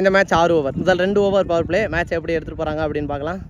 இந்த மேட்ச் ஆறு ஓவர் முதல் ரெண்டு ஓவர் பவர் பிளே மேட்ச் எப்படி எடுத்துகிட்டு போகிறாங்க அப்படின்னு பார்க்கலாம்.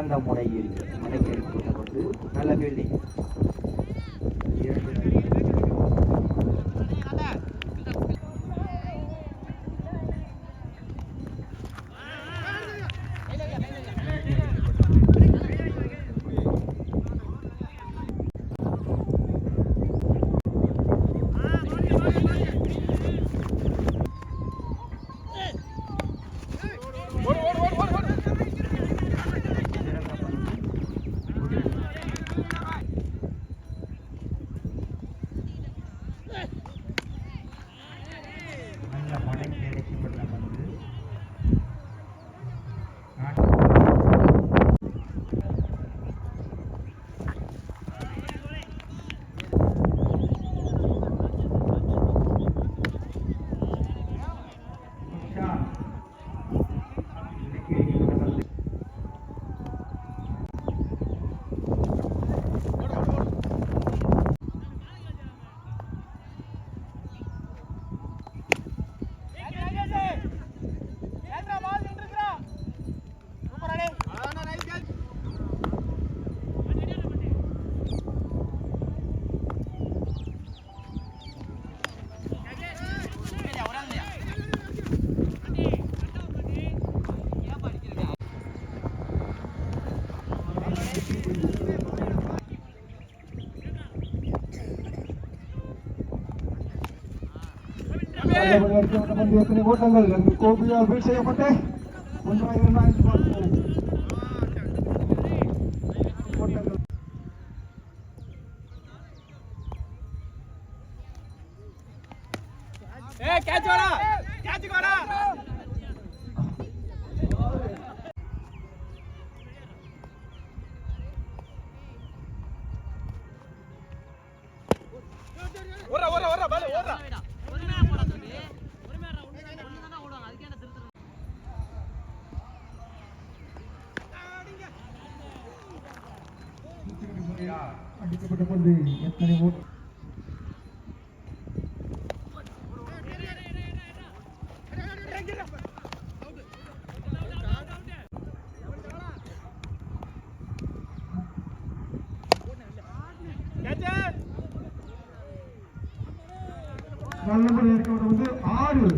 சிறந்த முறையில் ಪ್ರಯತ್ನವನ್ನು ಮುಂದುವರಿಸಿದೆ ಓಟಂಗಲ್ಲು ಕೋಪಿ ಬೀಟ್ ಸೇಯಪಟ್ಟೆ ಮುಂದುವರಿದ ಏ ಕ್ಯಾಚ್ அடிக்கப்பட்ட எத்தனை இருக்கப்பட்ட வந்து ஆறு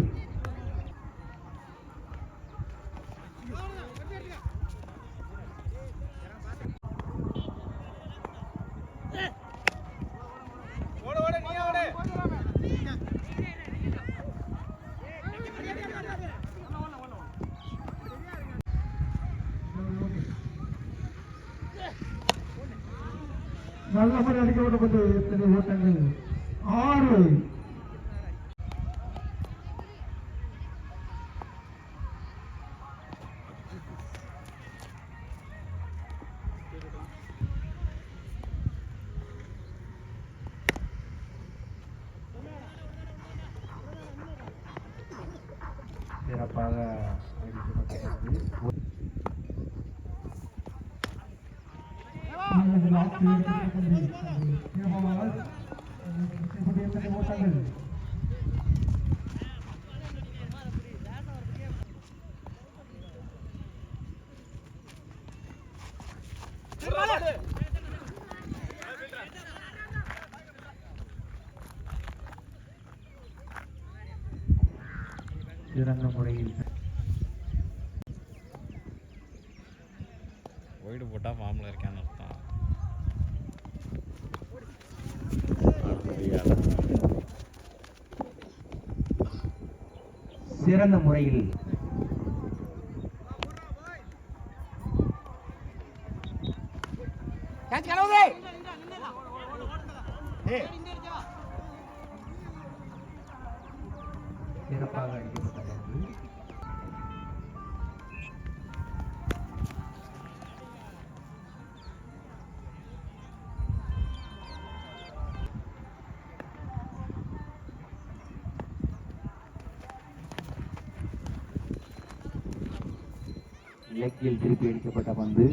நல்லபடி அடிக்கப்பட்ட பந்து எத்தனை ஓட்டங்கள் ஆறு சிறப்பாக அடிக்கப்பட்ட பந்து நல்லது லாஸ்ட் அடிக்கப்பட்ட பந்து சிறப்பாக எத்தனை ஓட்டங்கள் முறையில் சிறந்த முறையில் இலக்கியில் திருப்பி அடிக்கப்பட்ட பந்து.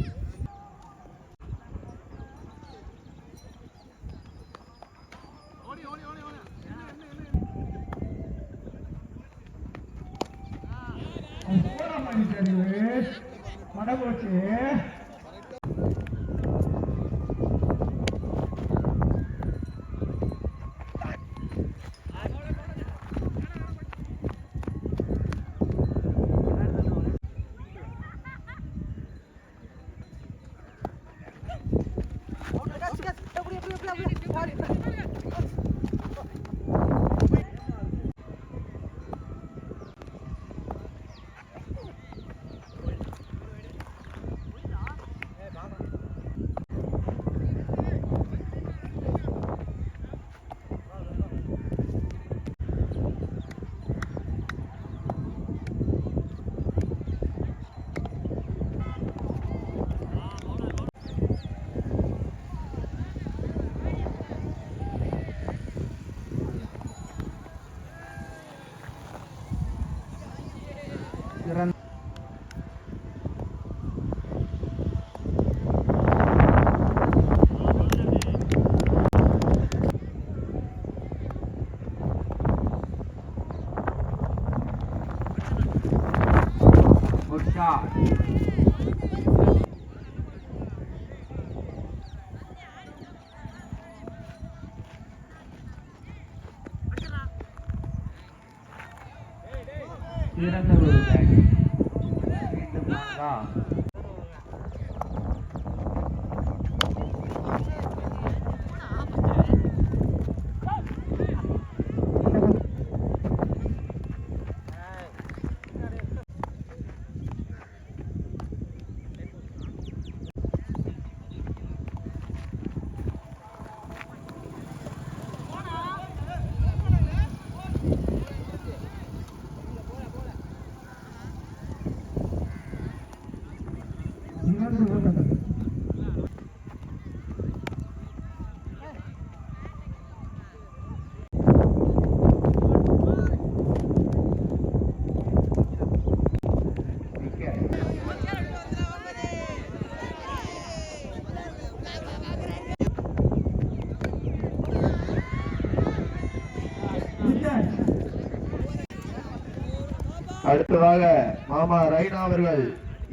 அடுத்ததாக மாமா ரைனா அவர்கள்.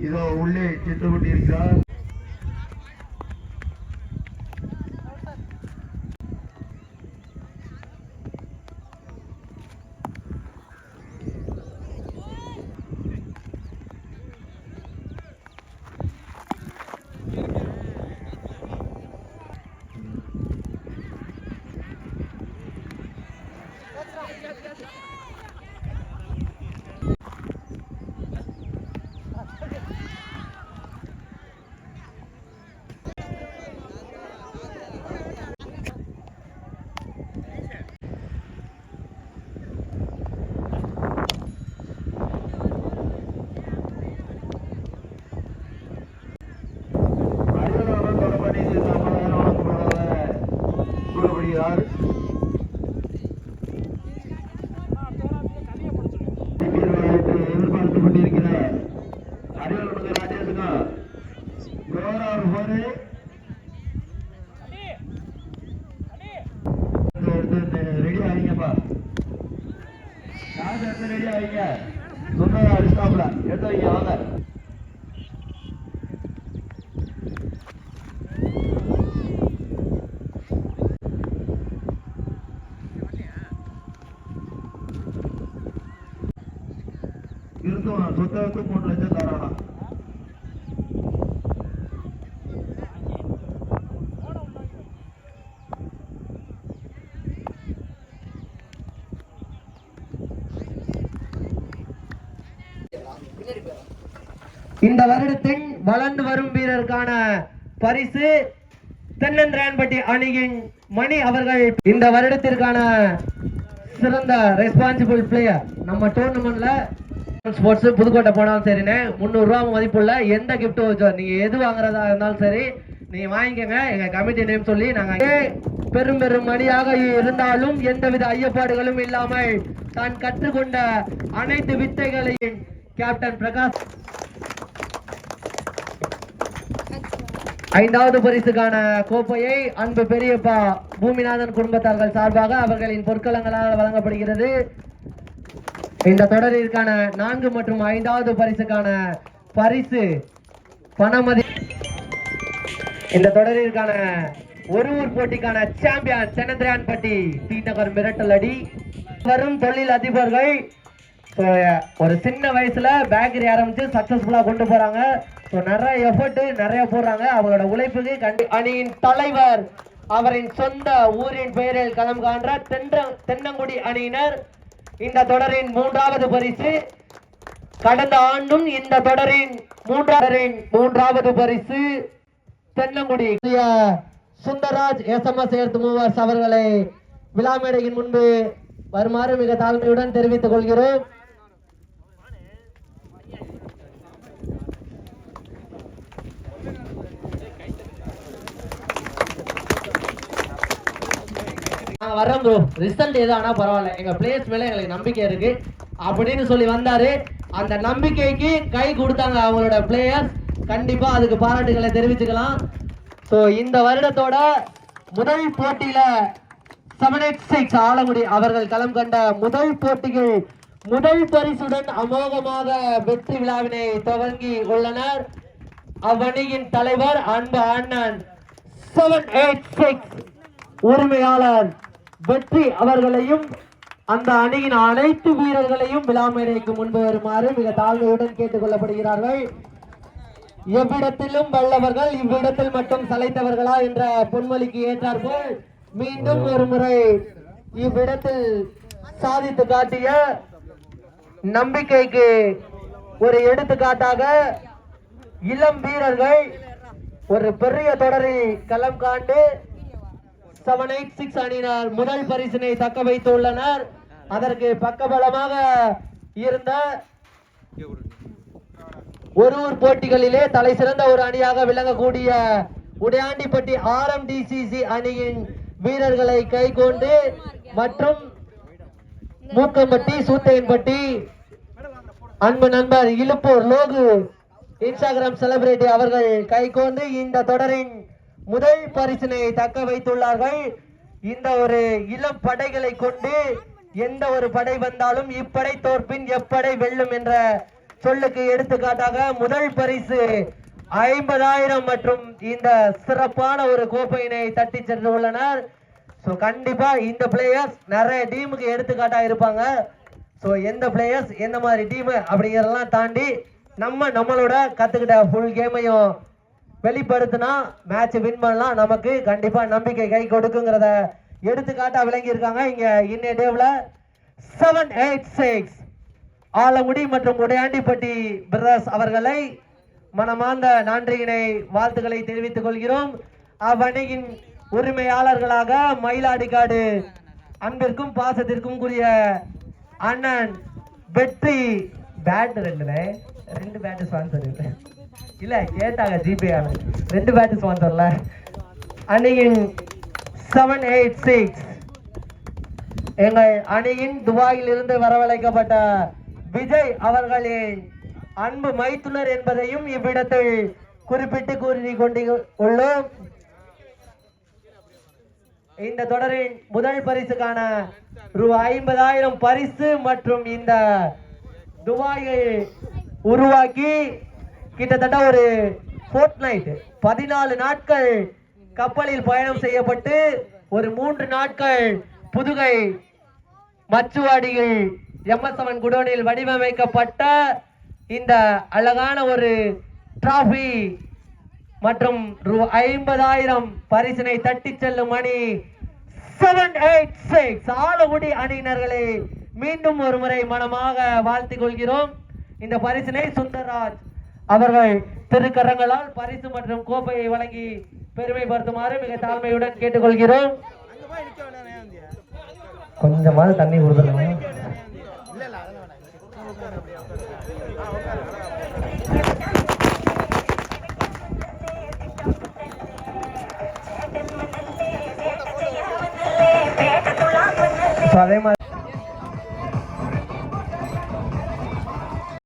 இதோ உள்ளே சென்று கொண்டிருக்கிறார். எதிர்பார்த்து கொண்டிருக்கிற அரியலூர் முதல் ராஜேஷுங்க கௌரவ இருக்கும் சொத்தத்துக்கு மூணு லட்சம் தரானா? இந்த வருடத்தின் வளர்ந்து வரும் வீரருக்கான பரிசு தென்னந்திரான்பட்டி அணியின் மணி அவர்கள். இந்த வருடத்திற்கான சிறந்த ரெஸ்பான்சிபிள் பிளேயர் நம்ம டோர்னமெண்ட்ல ஸ்போர்ட்ஸ் புதுக்கோட்டை போனாலும் சரிண்ணே முந்நூறுரூவா மதிப்புள்ள எந்த கிஃப்ட் வச்சோம் நீங்கள் எது வாங்குறதா இருந்தாலும் சரி நீங்கள் வாங்கிக்கோங்க. எங்க கமிட்டி நேம் சொல்லி நாங்க பெரும் பெரும் மணியாக இருந்தாலும் எந்தவித ஐயப்பாடுகளும் இல்லாமல் தான் கற்றுக்கொண்ட அனைத்து வித்தைகளையும் கேப்டன் பிரகாஷ். ஐந்தாவது பரிசுக்கான கோப்பையை அன்பு பெரியப்பா பூமிநாதன் குடும்பத்தார்கள் சார்பாக அவர்களின் பொற்களங்களால் வழங்கப்படுகிறது. இந்த தொடரிற்கான நான்கு மற்றும் ஐந்தாவது பரிசுக்கான பரிசு பணமதி இந்த தொடரிற்கான ஒரு ஊர் போட்டிக்கான சாம்பியன் சென்னந்திரான்பட்டி டி நகர் மிரட்டல் அடி. வரும் தொழில் அதிபர்கள் ஒரு சின்ன வயசுல பேக்கரி ஆரம்பிச்சு சக்சஸ்ஃபுல்லா கொண்டு போறாங்க. ஸோ நிறைய எஃபர்ட் நிறைய போடுறாங்க. அவங்களோட உழைப்புக்கு கண்டி அணியின் தலைவர் அவரின் சொந்த ஊரின் பெயரில் களம் காண்ற தென்ற தென்னங்குடி அணியினர் இந்த தொடரின் மூன்றாவது பரிசு கடந்த ஆண்டும் இந்த தொடரின் மூன்றாவரின் மூன்றாவது பரிசு Thennangudi. Sundaraj SMS earth movers அவர்களை விழா மேடையின் முன்பு வருமாறு மிக தாழ்மையுடன் தெரிவித்துக் கொள்கிறோம். நாங்க ப்ரோ ரிசல்ட் எது ஆனால் பரவாயில்ல. எங்கள் பிளேயர்ஸ் மேலே எங்களுக்கு நம்பிக்கை இருக்கு. அப்படின்னு சொல்லி வந்தார். அந்த நம்பிக்கைக்கு கை கொடுத்தாங்க அவங்களோட பிளேயர்ஸ் கண்டிப்பாக அதுக்கு பாராட்டுகளை தெரிவிச்சுக்கலாம். ஸோ இந்த வருடத்தோட முதல் போட்டியில் செவன் எயிட் சிக்ஸ் ஆலங்குடி அவர்கள் களம் கண்ட முதல் போட்டிகள் முதல் பரிசுடன் அமோகமாக வெற்றி விழாவினை துவங்கி உள்ளனர். அவ்வணியின் தலைவர் அன்பு அண்ணன் செவன் எயிட் சிக்ஸ் உரிமையாளர் வெற்றி அவர்களையும் அந்த அணியின் அனைத்து வீரர்களையும் விழாமேடைக்கு முன்பு வருமாறு மிக தாழ்மையுடன் கேட்டுக் கொள்ளப்படுகிறார்கள். எவ்விடத்திலும் வல்லவர்கள் இவ்விடத்தில் மட்டும் சளைத்தவர்களா என்ற பொன்மொழிக்கு ஏற்றார்கள் மீண்டும் ஒரு முறை இவ்விடத்தில் சாதித்து காட்டிய நம்பிக்கைக்கு ஒரு எடுத்துக்காட்டாக இளம் வீரர்கள் ஒரு பெரிய தொடரில் களம் காண்டு செவன் எயிட் சிக்ஸ் அணியினர் முதல் பரிசினை தக்க வைத்துள்ளனர். அதற்கு பக்கபலமாக இருந்த ஒரு ஊர் போட்டிகளிலே தலை சிறந்த ஒரு அணியாக விளங்கக்கூடிய உடையாண்டிப்பட்டி ஆர்எம்டிசிசி அணியின் வீரர்களை கைகொண்டு மற்றும் மூக்கம்பட்டி சூத்தையன்பட்டி அன்பு நண்பர் இழுப்பூர் லோகு இன்ஸ்டாகிராம் செலிபிரிட்டி அவர்கள் கைகொண்டு இந்த தொடரின் முதல் பரிசினை தக்க வைத்துள்ளார்கள். இந்த ஒரு இளம் படைகளை கொண்டு எந்த ஒரு படை வந்தாலும் இப்படை தோற்பின் எப்படை வெல்லும் என்ற சொல்லுக்கு எடுத்துக்காட்டாக முதல் பரிசு ஐம்பதாயிரம் மற்றும் இந்த சிறப்பான ஒரு கோப்பையினை தட்டி சென்று உள்ளனர். ஸோ கண்டிப்பா இந்த பிளேயர்ஸ் நிறைய டீமுக்கு எடுத்துக்காட்டா இருப்பாங்க. ஸோ எந்த பிளேயர்ஸ் எந்த மாதிரி டீமு அப்படிங்கிறதெல்லாம் தாண்டி நம்ம நம்மளோட கத்துக்கிட்ட ஃபுல் கேமையும் வெளிப்படுத்தினா மேட்ச் வின் பண்ணலாம். நமக்கு கண்டிப்பா நம்பிக்கை கை கொடுக்குங்கிறத எடுத்துக்காட்டா விளங்கி இருக்காங்க இங்க இன்னைய டேவ்ல செவன் எயிட் சிக்ஸ் ஆலங்குடி மற்றும் உடையாண்டிப்பட்டி பிரதர்ஸ் அவர்களை மனமார்ந்த நன்றியினை வாழ்த்துக்களை தெரிவித்துக் கொள்கிறோம். அவ்வணியின் உரிமையாளர்களாக மயிலாடிக்காடு அன்பிற்கும் பாசத்திற்கும் கூடிய அண்ணன் வெற்றி பேட் ரெண்டுல ரெண்டு பேட் ஸ்பான்சர் இல்ல கேட்டாங்க ஜிபே ரெண்டு பேட் வந்துடல அணியின் செவன் எயிட் சிக்ஸ் எங்கள் அணியின் துபாயில் இருந்து வரவழைக்கப்பட்ட விஜய் அவர்களின் அன்பு மைத்துனர் என்பதையும் இவ்விடத்தில் குறிப்பிட்டு கூறி கொண்டு உள்ளோம். இந்த தொடரின் முதல் பரிசுக்கான ரூபாய் ஐம்பதாயிரம் பரிசு மற்றும் இந்த துபாயை உருவாக்கி கிட்டத்தட்ட ஒரு ஃபோர்ட் நைட் பதினாலு நாட்கள் கப்பலில் பயணம் செய்யப்பட்டு ஒரு மூன்று நாட்கள் புதுகை மச்சுவாடியில் எம்எஸ்எவன் குடோனில் வடிவமைக்கப்பட்ட இந்த அழகான ஒரு டிராஃபி மற்றும் ரூ- ஐம்பதாயிரம் பரிசினை தட்டி செல்லும் அணி செவன் எயிட் சிக்ஸ் ஆலகுடி அணியினர்களை மீண்டும் ஒரு முறை மனமாக வாழ்த்திக் கொள்கிறோம். இந்த பரிசினை சுந்தர்ராஜ் அவர்கள் திருக்கரங்களால் பரிசு மற்றும் கோப்பையை வழங்கி பெருமைப்படுத்துமாறு மிக தாழ்மையுடன் கேட்டுக்கொள்கிறோம். கொஞ்சமாவது தண்ணி கொடுத்துருங்க. அதே மாதிரி